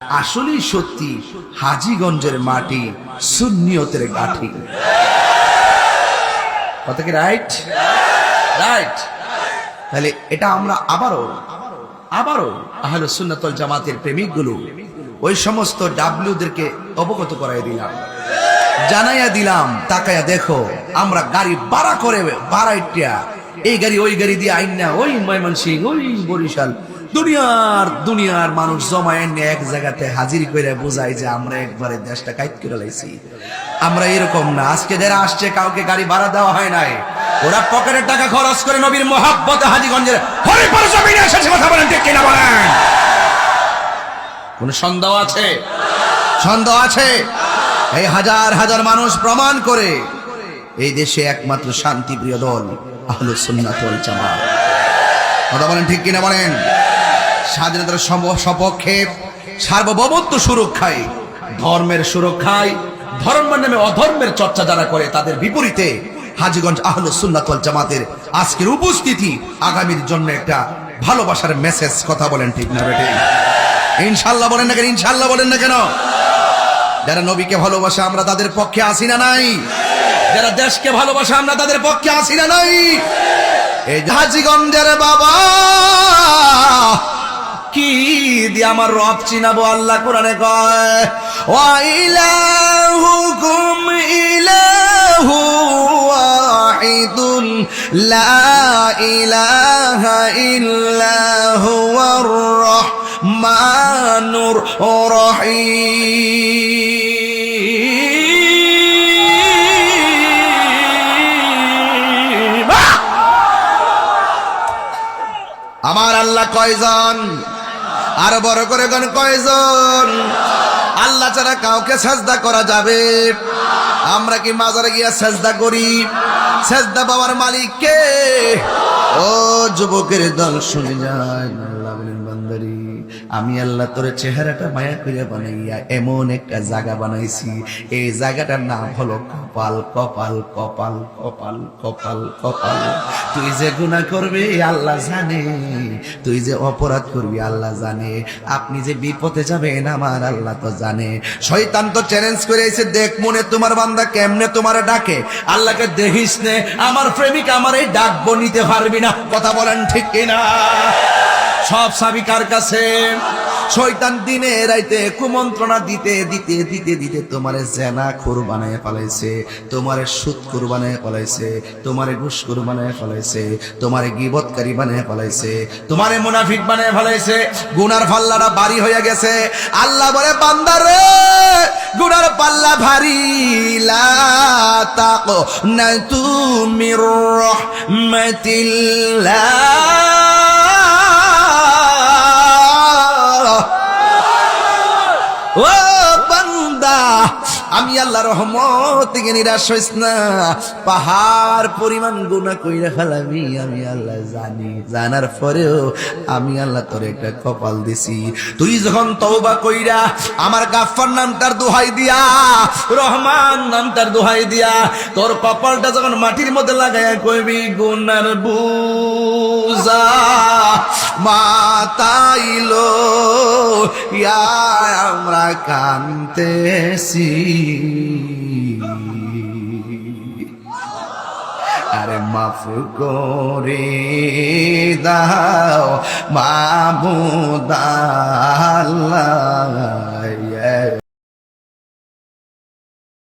আসলেই সত্যি হাজিগঞ্জের মাটি সুন্নিয়তের গাঠি। কথা কি রাইট? রাইট। তাহলে এটা আমরা আবারও আবারও আহলে সুন্নাতল জামাতের প্রেমিকগুলো ওই সমস্ত ডাব্লিউদেরকে অবগত করাই দিলাম। জানাইয়া দিলাম তাকায়া দেখো, আমরা গাড়ি ভাড়া করে বাড়াইটিয়া এই গাড়ি ওই গাড়ি দিয়ে আইন না ওই ময়মনসিং ওই বরিশাল দুনিয়ার দুনিয়ার মানুষ জমায় এনে এক জায়গাতে হাজির করে বোঝায় যে আমরা একবারে দেশটা কাইট করে লাইছি। আমরা এরকম না। আজকে যারা আসছে, কাউকে গাড়ি ভাড়া দেওয়া হয় নাই। ওরা পকেটের টাকা খরচ করে নবীর মোহাব্বতে হাজিগঞ্জের হরিপুর জমিনে এসেছে, কথা বলেন ঠিক কিনা বলেন? কোন সন্দেহ আছে? সন্দেহ আছে? এই হাজার হাজার মানুষ প্রমাণ করে এই দেশে একমাত্র শান্তিপ্রিয় দল আহলে সুন্নাত ওয়াল জামাত। কথা বলেন ঠিক কিনা বলেন? স্বাধীনতার সপক্ষে সার্বভৌমত্ব সুরক্ষায়, ধর্মের সুরক্ষায়, ধর্মের নামে অধর্মের চর্চা যারা করে, তাদের বিপরীতে হাজিগঞ্জ আহলে ওয়াল জামাতের আজকের উপস্থিতি আগামীর জন্য একটা ভালোবাসার মেসেজ কথা বলেন ঠিক না বেটে ইনশাল্লাহ বলেন না কেন? ইনশাল্লাহ বলেন না কেন? যারা নবীকে ভালোবাসে, আমরা তাদের পক্ষে আসি না নাই? যারা দেশকে ভালোবাসে, আমরা তাদের পক্ষে আসি না নাই? এই হাজিগঞ্জের বাবা কি দিয়ে আমার রব চিনাবো, আল্লাহ কোরআনে কয় ওয়াইলাহুকুম ইলাহু ওয়াহিদুন, লা ইলাহা আমার আল্লাহ কয়জন? আর বড় করে গণ কয়জন? আল্লাহ ছাড়া কাউকে সাজদা করা যাবে। আমরা কি মাজারে গিয়া সাজদা করি? সাজদা বাবার মালিক কে? ও যুবকের দল শুনে যায়, আল্লাহ বলেন, বান্দারি। আমি আল্লাহ তোর চেহারাটা মায়া করে বানাইয়া এমন একটা জায়গা বানাইছি। এই জায়গাটার নাম হলো কপাল কপাল কপাল কপাল কপাল কপাল। তুই যে গুনাহ করবি, আল্লাহ জানে। তুই যে অপরাধ করবি, আল্লাহ জানে। আপনি যে বিপদে যাবেন, আমার আল্লাহ তো জানে। শয়তান তো চ্যালেঞ্জ করে এসে দেখ, মনে তোমার বান্দা কেমনে তোমার ডাকে। আল্লাহকে দেখিস নে, আমার প্রেমিক আমার এই ডাকবো, নিতে পারবি না। কথা বলেন ঠিক কিনা? সব সাবিকার কাছে। শয়তান দিনে রাইতে কুমন্ত্রণা দিতে দিতে দিতে দিতে তোমারে জেনা খুর বানায় ফেলাইছে, তোমারে সুদ খুর বানায় ফেলাইছে, তোমারে ঘুষ খুর বানায় ফেলাইছে, তোমারে গিবতকারী বানায় ফেলাইছে, তোমারে মুনাফিক বানায় ফেলাইছে, গুনার পাল্লাটা বাড়ি হয়ে গেছে। আল্লাহ বলে বান্দারে গুনার পাল্লা ভারী। লা তাকো, না তুমি রহমাতিল্লাহ। আল্লাহ রহমত থেকে নিরাশ হইস না। পাহাড় পরিমাণ গুণা কইরা ফেলাবি, আমি আল্লাহ জানি। জানার পরেও আমি আল্লাহ তোর একটা কপাল দিছি। তুই যখন তওবা কইরা আমার গাফফার নামটার দোহাই দিয়া, রহমান নামটার দোহাই দিয়া, তোর কপালটা যখন মাটির মধ্যে লাগাইয়া কইবি, গুনার বুজা মাতাইলো আমরা কানতেছি। আরে মাফ করে দাও মাবুদাল্লাহ